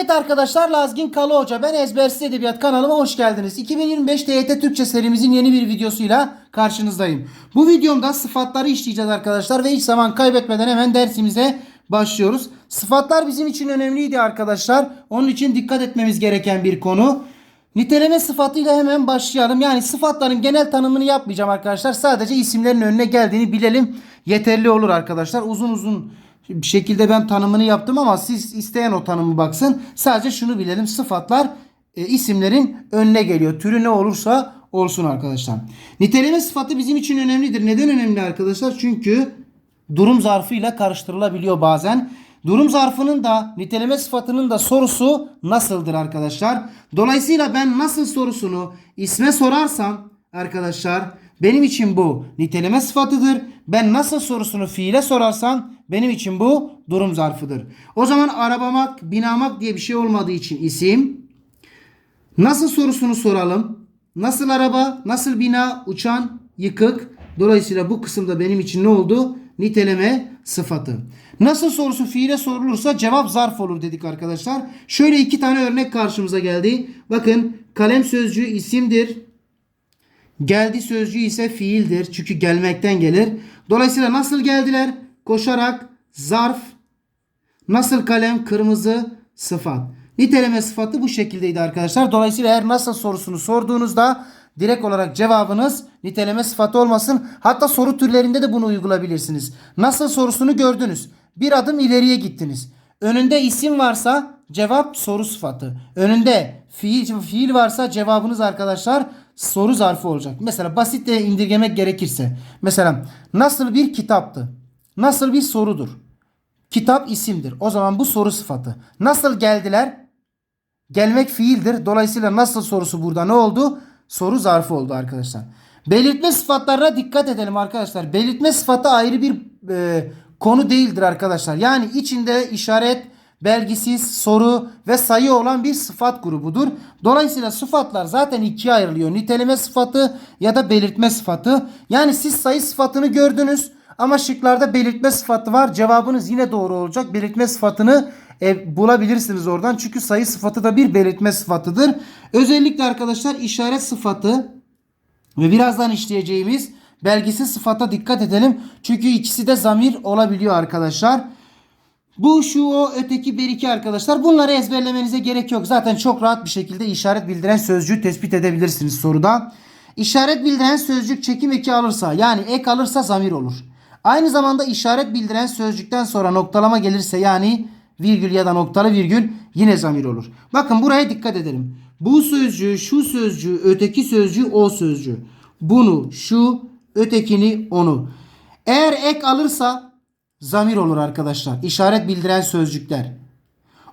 Evet arkadaşlar Lazgin Kalı Hoca ben Ezbersiz Edebiyat kanalıma hoş geldiniz. 2025 TYT Türkçe serimizin yeni bir videosuyla karşınızdayım. Bu videomda sıfatları işleyeceğiz arkadaşlar ve hiç zaman kaybetmeden hemen dersimize başlıyoruz. Sıfatlar bizim için önemliydi arkadaşlar. Onun için dikkat etmemiz gereken bir konu. Niteleme sıfatıyla hemen başlayalım. Yani sıfatların genel tanımını yapmayacağım arkadaşlar. Sadece isimlerin önüne geldiğini bilelim. Yeterli olur arkadaşlar. Uzun uzun bir şekilde ben tanımını yaptım ama siz isteyen o tanımı baksın. Sadece şunu bilelim. Sıfatlar e, isimlerin önüne geliyor. Türü ne olursa olsun arkadaşlar. Niteleme sıfatı bizim için önemlidir. Neden önemli arkadaşlar? Çünkü durum zarfıyla karıştırılabiliyor bazen. Durum zarfının da niteleme sıfatının da sorusu nasıldır arkadaşlar? Dolayısıyla ben nasıl sorusunu isme sorarsam arkadaşlar benim için bu niteleme sıfatıdır. Ben nasıl sorusunu fiile sorarsam benim için bu durum zarfıdır. O zaman arabamak, binamak diye bir şey olmadığı için isim. Nasıl sorusunu soralım. Nasıl araba, nasıl bina, uçan, yıkık. Dolayısıyla bu kısımda benim için ne oldu? Niteleme sıfatı. Nasıl sorusu fiile sorulursa cevap zarf olur dedik arkadaşlar. Şöyle iki tane örnek karşımıza geldi. Bakın kalem sözcüğü isimdir. Geldi sözcüğü ise fiildir. Çünkü gelmekten gelir. Dolayısıyla nasıl geldiler? Koşarak zarf. Nasıl kalem kırmızı sıfat. Niteleme sıfatı bu şekildeydi arkadaşlar. Dolayısıyla eğer nasıl sorusunu sorduğunuzda direkt olarak cevabınız niteleme sıfatı olmasın. Hatta soru türlerinde de bunu uygulayabilirsiniz. Nasıl sorusunu gördünüz. Bir adım ileriye gittiniz. Önünde isim varsa cevap soru sıfatı. Önünde fiil, fiil varsa cevabınız arkadaşlar soru zarfı olacak. Mesela basitle indirgemek gerekirse. Mesela nasıl bir kitaptı? Nasıl bir sorudur? Kitap isimdir. O zaman bu soru sıfatı. Nasıl geldiler? Gelmek fiildir. Dolayısıyla nasıl sorusu burada ne oldu? Soru zarfı oldu arkadaşlar. Belirtme sıfatlarına dikkat edelim arkadaşlar. Belirtme sıfatı ayrı bir e, konu değildir arkadaşlar. Yani içinde işaret, belgisiz, soru ve sayı olan bir sıfat grubudur. Dolayısıyla sıfatlar zaten ikiye ayrılıyor. Niteleme sıfatı ya da belirtme sıfatı. Yani siz sayı sıfatını gördünüz ama şıklarda belirtme sıfatı var. Cevabınız yine doğru olacak. Belirtme sıfatını e, bulabilirsiniz oradan. Çünkü sayı sıfatı da bir belirtme sıfatıdır. Özellikle arkadaşlar işaret sıfatı ve birazdan işleyeceğimiz belgisiz sıfata dikkat edelim. Çünkü ikisi de zamir olabiliyor arkadaşlar. Bu, şu, o, öteki, bir, iki arkadaşlar. Bunları ezberlemenize gerek yok. Zaten çok rahat bir şekilde işaret bildiren sözcüğü tespit edebilirsiniz soruda. İşaret bildiren sözcük çekim eki alırsa yani ek alırsa zamir olur. Aynı zamanda işaret bildiren sözcükten sonra noktalama gelirse yani virgül ya da noktalı virgül yine zamir olur. Bakın buraya dikkat edelim. Bu sözcüğü, şu sözcüğü, öteki sözcüğü, o sözcüğü. Bunu, şu, ötekini, onu. Eğer ek alırsa zamir olur arkadaşlar. İşaret bildiren sözcükler.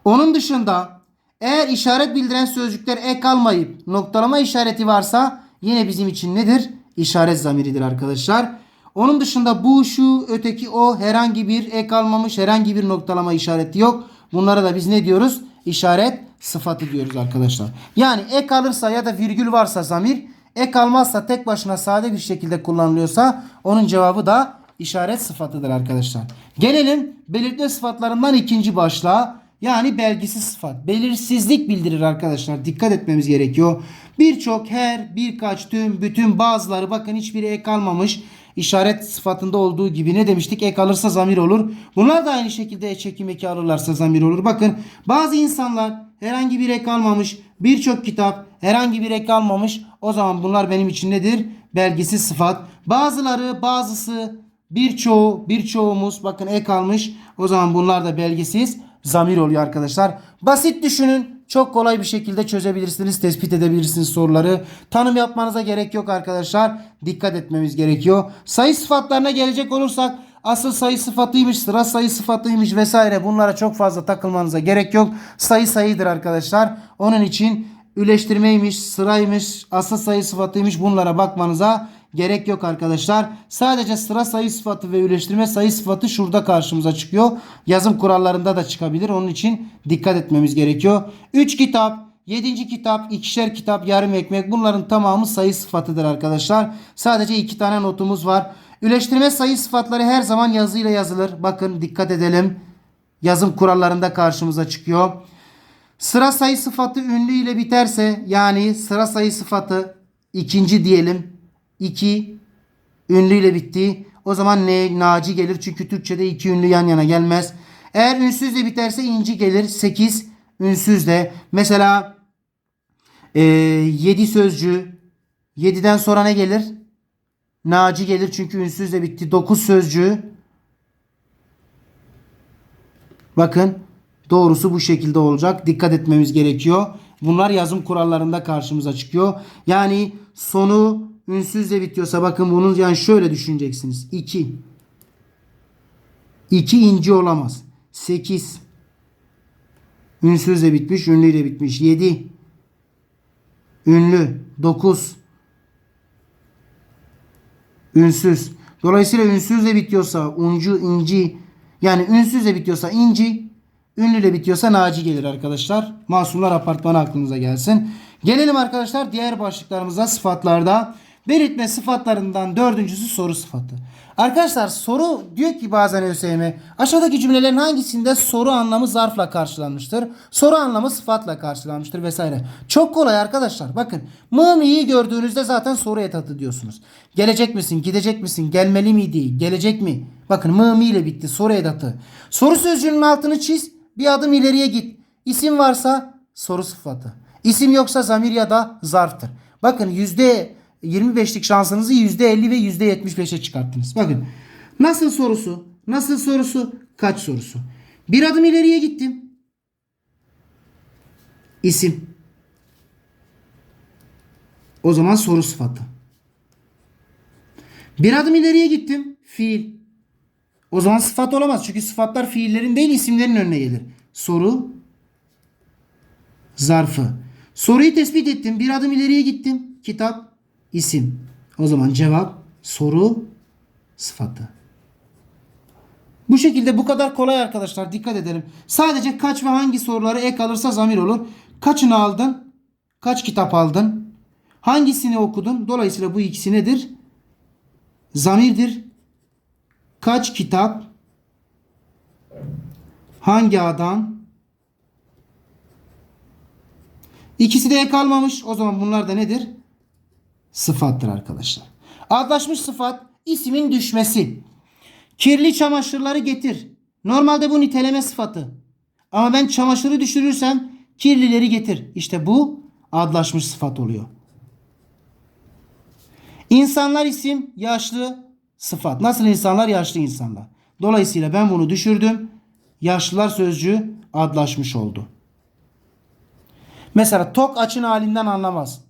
Onun dışında eğer işaret bildiren sözcükler ek almayıp noktalama işareti varsa yine bizim için nedir? İşaret zamiridir arkadaşlar. Onun dışında bu, şu, öteki, o herhangi bir ek almamış, herhangi bir noktalama işareti yok. Bunlara da biz ne diyoruz? İşaret sıfatı diyoruz arkadaşlar. Yani ek alırsa ya da virgül varsa zamir, ek almazsa tek başına sade bir şekilde kullanılıyorsa onun cevabı da işaret sıfatıdır arkadaşlar. Gelelim belirtme sıfatlarından ikinci başlığa. Yani belgisiz sıfat. Belirsizlik bildirir arkadaşlar. Dikkat etmemiz gerekiyor. Birçok her, birkaç, tüm, bütün bazıları bakın hiçbiri ek almamış. İşaret sıfatında olduğu gibi ne demiştik? Ek alırsa zamir olur. Bunlar da aynı şekilde çekim eki alırlarsa zamir olur. Bakın bazı insanlar herhangi bir ek almamış. Birçok kitap herhangi bir ek almamış. O zaman bunlar benim için nedir? Belgisiz sıfat. Bazıları, bazısı, birçoğu, birçoğumuz bakın ek almış. O zaman bunlar da belgisiz zamir oluyor arkadaşlar. Basit düşünün. Çok kolay bir şekilde çözebilirsiniz, tespit edebilirsiniz soruları. Tanım yapmanıza gerek yok arkadaşlar. Dikkat etmemiz gerekiyor. Sayı sıfatlarına gelecek olursak asıl sayı sıfatıymış, sıra sayı sıfatıymış vesaire bunlara çok fazla takılmanıza gerek yok. Sayı sayıdır arkadaşlar. Onun için üleştirmeymiş, sıraymış, asıl sayı sıfatıymış bunlara bakmanıza gerek yok arkadaşlar. Sadece sıra sayı sıfatı ve üleştirme sayı sıfatı şurada karşımıza çıkıyor. Yazım kurallarında da çıkabilir. Onun için dikkat etmemiz gerekiyor. 3 kitap, 7. kitap, ikişer kitap, yarım ekmek bunların tamamı sayı sıfatıdır arkadaşlar. Sadece iki tane notumuz var. Üleştirme sayı sıfatları her zaman yazıyla yazılır. Bakın dikkat edelim. Yazım kurallarında karşımıza çıkıyor. Sıra sayı sıfatı ünlü ile biterse yani sıra sayı sıfatı ikinci diyelim. 2 ünlü ile bitti. O zaman ne naci gelir çünkü Türkçe'de iki ünlü yan yana gelmez. Eğer ünsüzle biterse inci gelir. 8 ünsüzle. Mesela 7 sözcüğü 7'den sonra ne gelir? Naci gelir çünkü ünsüzle bitti. 9 sözcüğü Bakın doğrusu bu şekilde olacak. Dikkat etmemiz gerekiyor. Bunlar yazım kurallarında karşımıza çıkıyor. Yani sonu ünsüzle bitiyorsa bakın bunun yani şöyle düşüneceksiniz. 2 2 inci olamaz. 8 ünsüzle bitmiş, ünlüyle bitmiş. 7 ünlü 9 ünsüz. Dolayısıyla ünsüzle bitiyorsa uncu, inci yani ünsüzle bitiyorsa inci, ünlüyle bitiyorsa naci gelir arkadaşlar. Masumlar apartmanı aklınıza gelsin. Gelelim arkadaşlar diğer başlıklarımıza sıfatlarda. Belirtme sıfatlarından dördüncüsü soru sıfatı. Arkadaşlar soru diyor ki bazen ÖSYM aşağıdaki cümlelerin hangisinde soru anlamı zarfla karşılanmıştır? Soru anlamı sıfatla karşılanmıştır vesaire. Çok kolay arkadaşlar. Bakın mı mi'yi gördüğünüzde zaten soru etatı diyorsunuz. Gelecek misin? Gidecek misin? Gelmeli miydi? Gelecek mi? Bakın mı mi ile bitti. Soru edatı. Soru sözcüğünün altını çiz. Bir adım ileriye git. İsim varsa soru sıfatı. İsim yoksa zamir ya da zarftır. Bakın yüzde 25'lik şansınızı %50 ve %75'e çıkarttınız. Bakın nasıl sorusu, nasıl sorusu, kaç sorusu. Bir adım ileriye gittim. İsim. O zaman soru sıfatı. Bir adım ileriye gittim. Fiil. O zaman sıfat olamaz. Çünkü sıfatlar fiillerin değil isimlerin önüne gelir. Soru zarfı. Soruyu tespit ettim. Bir adım ileriye gittim. Kitap isim. O zaman cevap soru sıfatı. Bu şekilde bu kadar kolay arkadaşlar. Dikkat edelim. Sadece kaç ve hangi soruları ek alırsa zamir olur. Kaçını aldın? Kaç kitap aldın? Hangisini okudun? Dolayısıyla bu ikisi nedir? Zamirdir. Kaç kitap? Hangi adam? İkisi de ek almamış. O zaman bunlar da nedir? Sıfattır arkadaşlar. Adlaşmış sıfat ismin düşmesi. Kirli çamaşırları getir. Normalde bu niteleme sıfatı. Ama ben çamaşırı düşürürsem kirlileri getir. İşte bu adlaşmış sıfat oluyor. İnsanlar isim yaşlı sıfat. Nasıl insanlar? Yaşlı insanlar. Dolayısıyla ben bunu düşürdüm. Yaşlılar sözcüğü adlaşmış oldu. Mesela tok açın halinden anlamaz.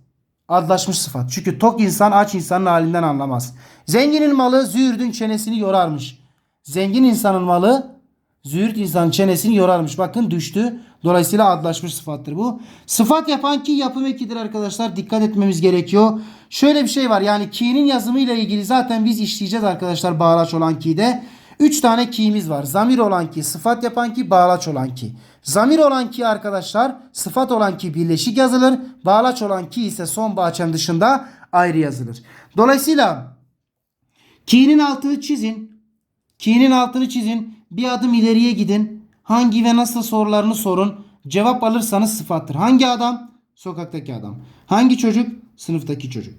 Adlaşmış sıfat. Çünkü tok insan aç insanın halinden anlamaz. Zenginin malı züğürdün çenesini yorarmış. Zengin insanın malı züğürt insanın çenesini yorarmış. Bakın düştü. Dolayısıyla adlaşmış sıfattır bu. Sıfat yapan ki yapım ekidir arkadaşlar. Dikkat etmemiz gerekiyor. Şöyle bir şey var. Yani ki'nin yazımıyla ilgili zaten biz işleyeceğiz arkadaşlar bağlaç olan ki'de. 3 tane ki'miz var. Zamir olan ki, sıfat yapan ki, bağlaç olan ki. Zamir olan ki arkadaşlar, sıfat olan ki birleşik yazılır. Bağlaç olan ki ise son bağçanın dışında ayrı yazılır. Dolayısıyla ki'nin altını çizin. Ki'nin altını çizin. Bir adım ileriye gidin. Hangi ve nasıl sorularını sorun. Cevap alırsanız sıfattır. Hangi adam? Sokaktaki adam. Hangi çocuk? Sınıftaki çocuk.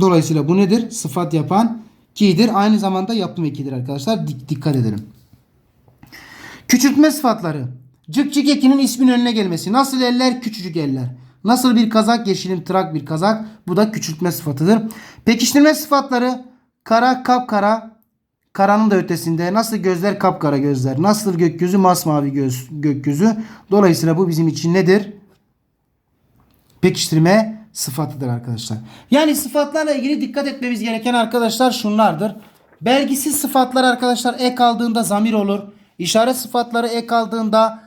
Dolayısıyla bu nedir? Sıfat yapan ki'dir. Aynı zamanda yapım ekidir arkadaşlar. Dik dikkat edelim. Küçültme sıfatları. Cık cık ekinin ismin önüne gelmesi. Nasıl eller? Küçücük eller. Nasıl bir kazak? Yeşilim tırak bir kazak. Bu da küçültme sıfatıdır. Pekiştirme sıfatları. Kara, kapkara. Karanın da ötesinde. Nasıl gözler? Kapkara gözler. Nasıl gökyüzü? Masmavi göz, gökyüzü. Dolayısıyla bu bizim için nedir? Pekiştirme sıfatıdır arkadaşlar. Yani sıfatlarla ilgili dikkat etmemiz gereken arkadaşlar şunlardır. Belgisiz sıfatlar arkadaşlar ek aldığında zamir olur. İşaret sıfatları ek aldığında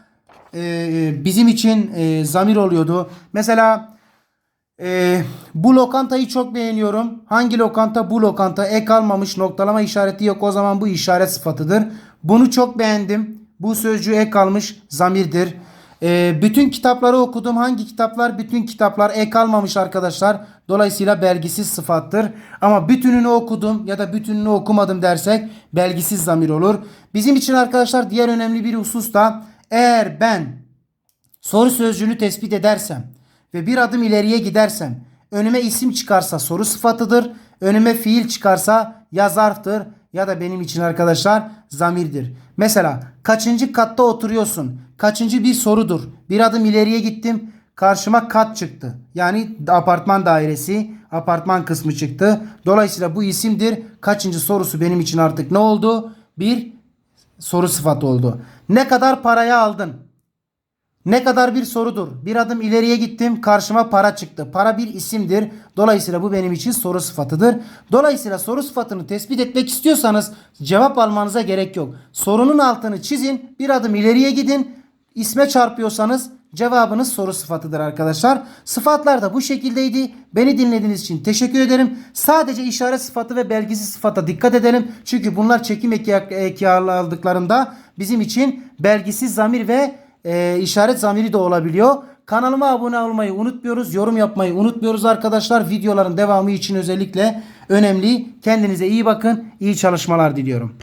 e, bizim için e, zamir oluyordu. Mesela e, bu lokantayı çok beğeniyorum. Hangi lokanta? Bu lokanta. Ek almamış noktalama işareti yok. O zaman bu işaret sıfatıdır. Bunu çok beğendim. Bu sözcüğü ek almış zamirdir. E, bütün kitapları okudum. Hangi kitaplar? Bütün kitaplar ek almamış arkadaşlar. Dolayısıyla belgisiz sıfattır. Ama bütününü okudum ya da bütününü okumadım dersek belgisiz zamir olur. Bizim için arkadaşlar diğer önemli bir husus da eğer ben soru sözcüğünü tespit edersem ve bir adım ileriye gidersem önüme isim çıkarsa soru sıfatıdır. Önüme fiil çıkarsa ya zarftır ya da benim için arkadaşlar zamirdir. Mesela kaçıncı katta oturuyorsun? Kaçıncı bir sorudur. Bir adım ileriye gittim. Karşıma kat çıktı. Yani apartman dairesi, apartman kısmı çıktı. Dolayısıyla bu isimdir. Kaçıncı sorusu benim için artık ne oldu? Bir soru sıfatı oldu. Ne kadar paraya aldın? Ne kadar bir sorudur. Bir adım ileriye gittim. Karşıma para çıktı. Para bir isimdir. Dolayısıyla bu benim için soru sıfatıdır. Dolayısıyla soru sıfatını tespit etmek istiyorsanız cevap almanıza gerek yok. Sorunun altını çizin. Bir adım ileriye gidin. İsme çarpıyorsanız cevabınız soru sıfatıdır arkadaşlar. Sıfatlar da bu şekildeydi. Beni dinlediğiniz için teşekkür ederim. Sadece işaret sıfatı ve belgisi sıfata dikkat edelim. Çünkü bunlar çekim eki, aldıklarında bizim için belgisi zamir ve e, işaret zamiri de olabiliyor. Kanalıma abone olmayı unutmuyoruz. Yorum yapmayı unutmuyoruz arkadaşlar. Videoların devamı için özellikle önemli. Kendinize iyi bakın. İyi çalışmalar diliyorum.